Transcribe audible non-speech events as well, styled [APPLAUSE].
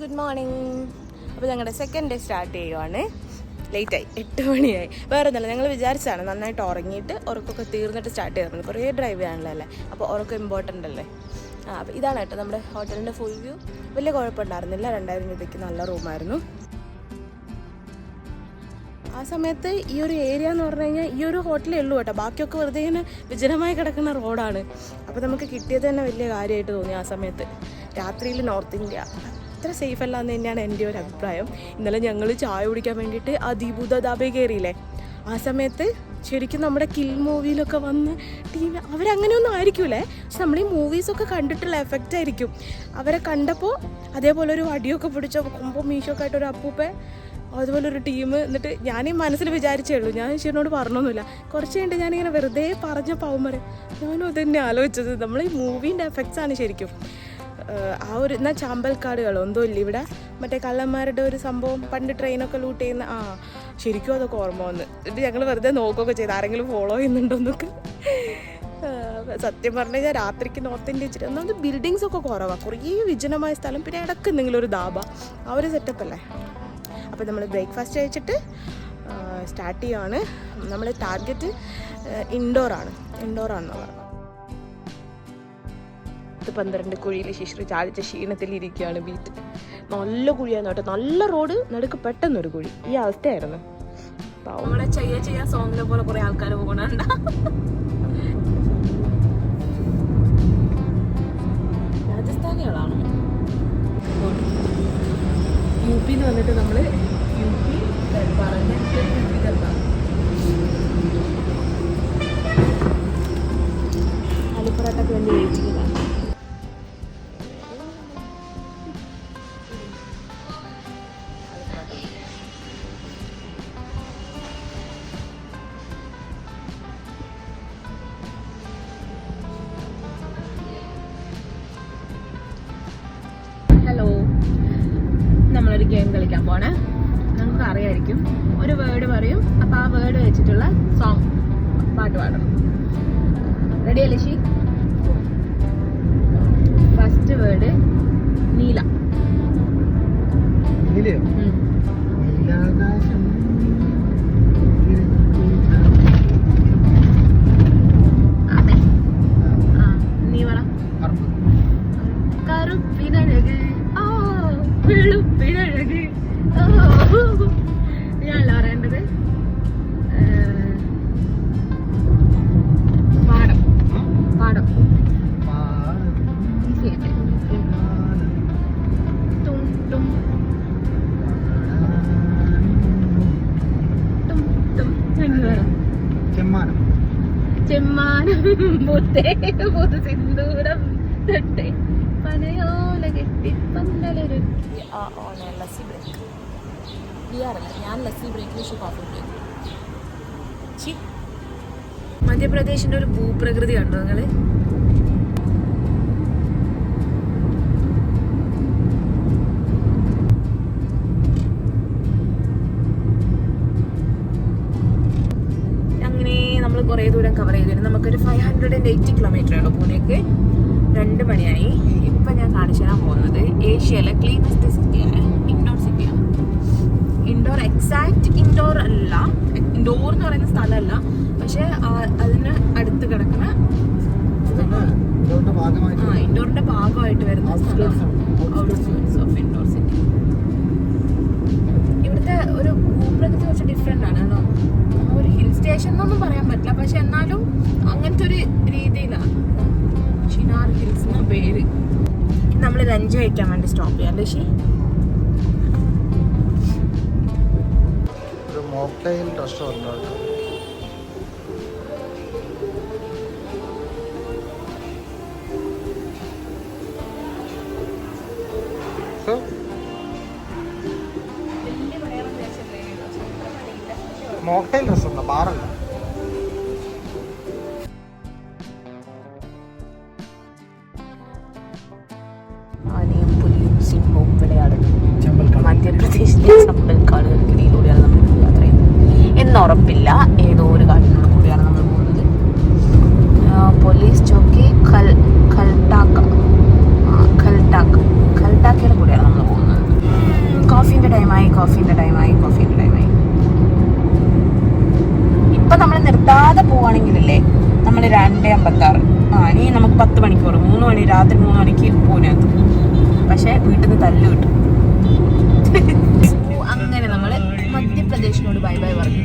Good morning അപ്പോൾ ഞങ്ങളുടെ second day start ചെയ്യുവാണ്. ലേറ്റായി എട്ട് മണിയായി. വേറെ ഒന്നുമില്ല ഞങ്ങൾ വിചാരിച്ചാണ് നന്നായിട്ട് ഉറങ്ങിയിട്ട് ഉറക്കമൊക്കെ തീർന്നിട്ട് സ്റ്റാർട്ട് ചെയ്തിരുന്നത് കുറേ ഡ്രൈവ് ചെയ്യാനുള്ള അല്ലേ അപ്പോൾ ഉറക്കം ഇമ്പോർട്ടന്റ് അല്ലേ? ആ അപ്പോൾ ഇതാണ് കേട്ടോ നമ്മുടെ ഹോട്ടലിന്റെ ഫുൾ വ്യൂ വലിയ കുഴപ്പമുണ്ടായിരുന്നില്ല. രണ്ടായിരം രൂപയ്ക്ക് നല്ല റൂമായിരുന്നു. ആ സമയത്ത് ഈ ഒരു ഏരിയ എന്ന് പറഞ്ഞു കഴിഞ്ഞാൽ ഈ ഒരു ഹോട്ടലേ ഉള്ളൂ കേട്ടോ. ബാക്കിയൊക്കെ വെറുതെ ഇങ്ങനെ വിജനമായി കിടക്കുന്ന റോഡാണ് അപ്പോൾ നമുക്ക് കിട്ടിയത് തന്നെ വലിയ കാര്യമായിട്ട് തോന്നി ആ സമയത്ത്. രാത്രിയിൽ നോർത്ത് ഇന്ത്യ അത്ര സേഫ് അല്ല എന്ന് തന്നെയാണ് എന്റെ ഒരു അഭിപ്രായം. ഇന്നലെ ഞങ്ങൾ ചായ കുടിക്കാൻ വേണ്ടിയിട്ട് ആ ദീപുദ ദാബേ കയറിയില്ലേ ആ സമയത്ത് ശരിക്കും നമ്മുടെ കിൽ മൂവിയിലൊക്കെ വന്ന് ടീം അവരങ്ങനെയൊന്നും ആയിരിക്കൂലേ? പക്ഷെ നമ്മൾ ഈ മൂവീസൊക്കെ കണ്ടിട്ടുള്ള എഫക്റ്റ് ആയിരിക്കും. അവരെ കണ്ടപ്പോൾ അതേപോലെ ഒരു അടിയൊക്കെ പിടിച്ച കൊമ്പോ മീശൊക്കെ ആയിട്ട് ഒരു അപ്പൂപ്പ അതുപോലെ ഒരു ടീം എന്നിട്ട് ഞാൻ ഈ മനസ്സിൽ വിചാരിച്ചേ ഉള്ളൂ. ഞാൻ ചേട്ടനോട് പറഞ്ഞൊന്നുമില്ല. കുറച്ച് കഴിഞ്ഞിട്ട് ഞാനിങ്ങനെ വെറുതെ പറഞ്ഞ പാവം പറയും ഞാനും തന്നെ ആലോചിച്ചത്. നമ്മൾ ഈ മൂവീന്റെ എഫക്ട്സ് ആണ് ശരിക്കും. ആ ഒരു എന്നാൽ ചാമ്പൽക്കാടുകളോ എന്തോ ഇല്ല ഇവിടെ? മറ്റേ കള്ളന്മാരുടെ ഒരു സംഭവം പണ്ട് ട്രെയിനൊക്കെ ലൂട്ട് ചെയ്യുന്ന ആ ശരിക്കും അതൊക്കെ ഓർമ്മ വന്ന്. എന്നിട്ട് ഞങ്ങൾ വെറുതെ നോക്കുകയൊക്കെ ചെയ്ത്. ആരെങ്കിലും ഫോളോ ചെയ്യുന്നുണ്ടോന്നൊക്കെ സത്യം പറഞ്ഞു കഴിഞ്ഞാൽ രാത്രിക്ക് നോർത്ത് ഇന്ത്യ ഇച്ചിരി ഒന്നാമത് ബിൽഡിങ്സ് ഒക്കെ കുറവാണ് കുറേ വിജനമായ സ്ഥലം. പിന്നെ ഇടയ്ക്ക് എന്തെങ്കിലും ഒരു ദാബ ആ ഒരു സെറ്റപ്പ് അല്ലേ? അപ്പോൾ നമ്മൾ ബ്രേക്ക്ഫാസ്റ്റ് കഴിച്ചിട്ട് സ്റ്റാർട്ട് ചെയ്യുകയാണ് നമ്മൾ ടാർഗറ്റ് ഇൻഡോറാണ് ഇൻഡോറാണെന്ന് പറഞ്ഞു പത്ത് പന്ത്രണ്ട് കുഴിയിൽ ശിശ്രു ചാടിച്ച ക്ഷീണത്തിൽ ഇരിക്കുകയാണ് ബീറ്റ് നല്ല കുഴിയാന്ന് കേട്ടോ. നല്ല റോഡ് നടുക്ക് പെട്ടെന്നൊരു കുഴി. ഈ അവസ്ഥയായിരുന്നു. നമ്മുടെ ചെയ്യ ചെയ്യാ സോങ്ങിലെ പോലെ കുറെ ആൾക്കാർ പോകണുണ്ട രാജസ്ഥാനികളാണ്? യു പിന്ന് വന്നിട്ട് നമ്മൾ യു പി പറഞ്ഞ യു പി ദർബാർ അലിപ്പുറത്തൊക്കെ വേണ്ടി വെയിറ്റിംഗിലാണ് നമ്മളൊരു ഗെയിം കളിക്കാൻ പോണേ. നിങ്ങൾക്ക് അറിയായിരിക്കും ഒരു വേർഡ് പറയും. അപ്പൊ ആ വേർഡ് വെച്ചിട്ടുള്ള സോങ് പാട്ട് പാടണം. റെഡി അല്ലേ ചെമ്മാനം പുതു സിന്ദൂരം തൊട്ടേ പനയോല കെട്ടി പന്തലൊരുക്കി ആ ഓണ ഒരു ഭൂപ്രകൃതി കണ്ടോ നിങ്ങൾ? ഹൺഡ്രഡ് ആൻഡ് എയ്റ്റി കിലോമീറ്റർ ഉള്ളൂ പൂനെക്ക് രണ്ട് മണിയായി. ഇപ്പം ഞാൻ കാണിച്ചു തരാൻ പോകുന്നത് ഏഷ്യയിലെ ക്ലീനസ്റ്റ് സിറ്റിയാണ് ഇൻഡോർ സിറ്റിയാണ് ഇൻഡോർ എക്സാക്റ്റ് ഇൻഡോർ അല്ല. ഇൻഡോർ എന്ന് പറയുന്ന സ്ഥലമല്ല. പക്ഷെ അതിന് അടുത്ത് കിടക്കുന്ന ആ ഇൻഡോറിന്റെ ഭാഗമായിട്ട് വരുന്ന സ്ഥലമാണ്. ഔട്ട്സ്കേർട്സ് ഓഫ് ഇൻഡോർ സിറ്റി ഇവിടുത്തെ ഒരു ഭൂപ്രകൃതി കുറച്ച് ഡിഫറെന്റ് ആണ് കേട്ടോ ആ ഒരു ഹിൽ സ്റ്റേഷൻ എന്നൊന്നും പറയാൻ പറ്റില്ല പക്ഷെ എന്നാലും ഒരു രീതിയിലാണ്. ചിനാർ ഹിൽസ് എന്ന പേര്. നമ്മൾ ലഞ്ച് കഴിക്കാൻ വേണ്ടി സ്റ്റോപ്പ് ചെയ്യാം അല്ലേ മോക്ടൈൽ ഒരു മോക്ടെയിൽ റെസ്റ്റോറന്റ് ആണ്. Mocktail restaurant? ബാറല്ല. ആനയും പുലിയും സിംഹവും വിളയാട് ചെമ്പൽക്കാട്. മധ്യപ്രദേശിലെ ചമ്പൽക്കാടുകൾക്കിടയിലൂടെയാണ് നമ്മൾ യാത്ര ചെയ്യുന്നത് എന്നുറപ്പില്ല ഏതോ ഒരു കാട്ടിനോട് കൂടിയാണ് നമ്മൾ പോകുന്നത്. പോലീസ് ചോക്കി ഖൽ കൽട്ടാക്ക കൽട്ടാക്ക കൽട്ടാക്കയുടെ കൂടെയാണ് നമ്മൾ പോകുന്നത്. കോഫീന്റെ ടൈമായി കോഫീന്റെ ടൈമായി കോഫീന്റെ ടൈമായി. ഇപ്പൊ നമ്മൾ നിർത്താതെ പോവുകയാണെങ്കിലല്ലേ നമ്മൾ രണ്ട് അമ്പത്താറ്. ആ ഇനി നമുക്ക് പത്ത് മണിക്കൂർ മൂന്ന് മണി രാത്രി മൂന്ന് മണിക്ക് പൂനെത്തും. പക്ഷെ വീട്ടിൽ നിന്ന് തല്ലു കിട്ടും. [LAUGHS] അങ്ങനെ നമ്മൾ മധ്യപ്രദേശിനോട് ബൈ ബൈ പറഞ്ഞു.